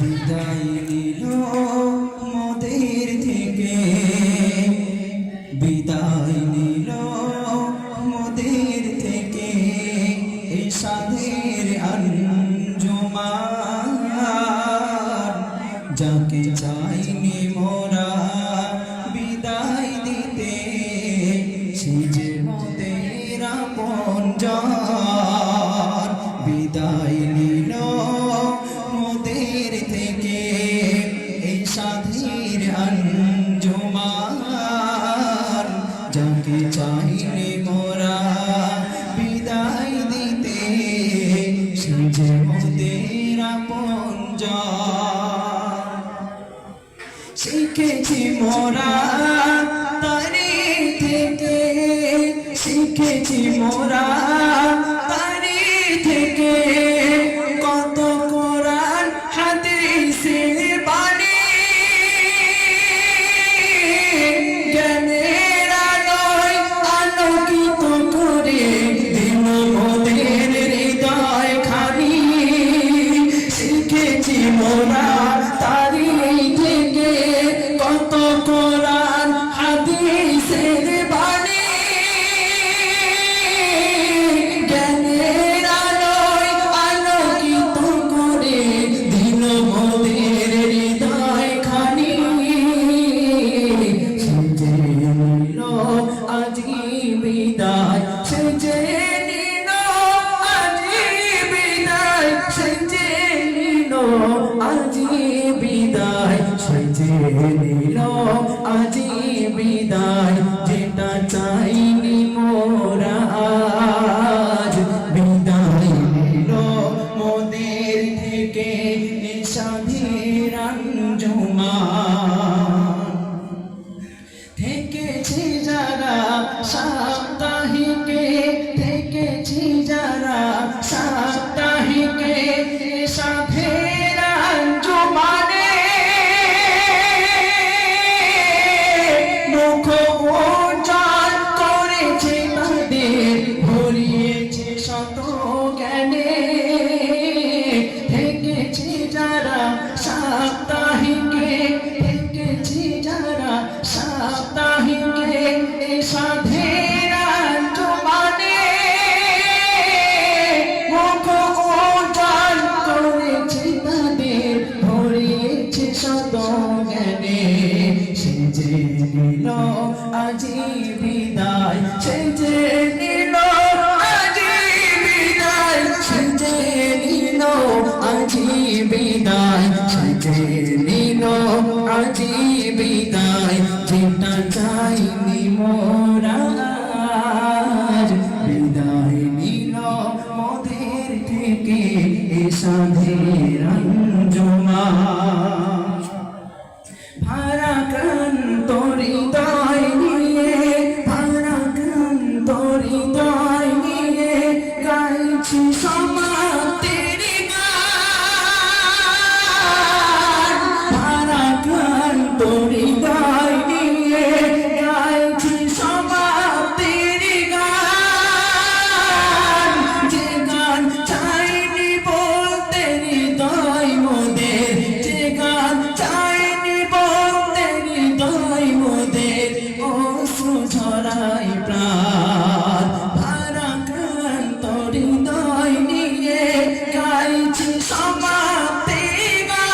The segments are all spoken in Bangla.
বিদায় নিল মোদের থেকে। বিদায় নিল মোদের থেকে। সাধের আঞ্জুমান, যাকে চাইনি মোরা বিদায় দিতে, সে যে মোদের আপন বিদায় নিল মোদের থেকে এই সাধীর আঞ্জুমান, যাকে চাইনি মোরা বিদায় দিতে, সে যে মোদের আপন শিখেছি মোরা তারি থেকে, শিখেছি মোরা শিখেছি মোরা তারি নিল আজি বিদায় যেটা চাইনি মোরা আজ। বিদায় দিল মোদের থেকে জ্ঞানে সেজে নিল, আজি বিদায়। সেজে নিল, আজি বিদায়। সেজে নিল, আজি বিদায়। সেজে নিল, আজি বিদায়। যেটা চাইনি মোরা ঝরাই প্রাণ, ভারাক্রান্ত হৃদয় নিয়ে গাইছি সমাপ্তি গান।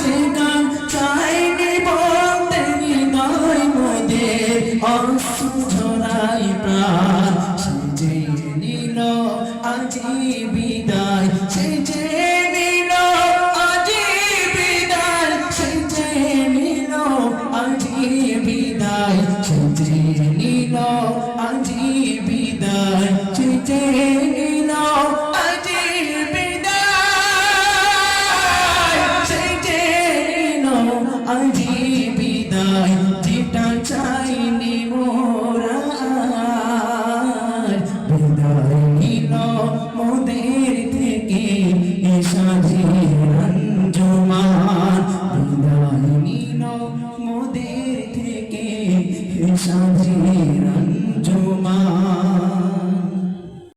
যে গান চাইনি বলতে হৃদয় মোদের অশ্রু ঝরাই প্রাণ। সেজে নিল আজি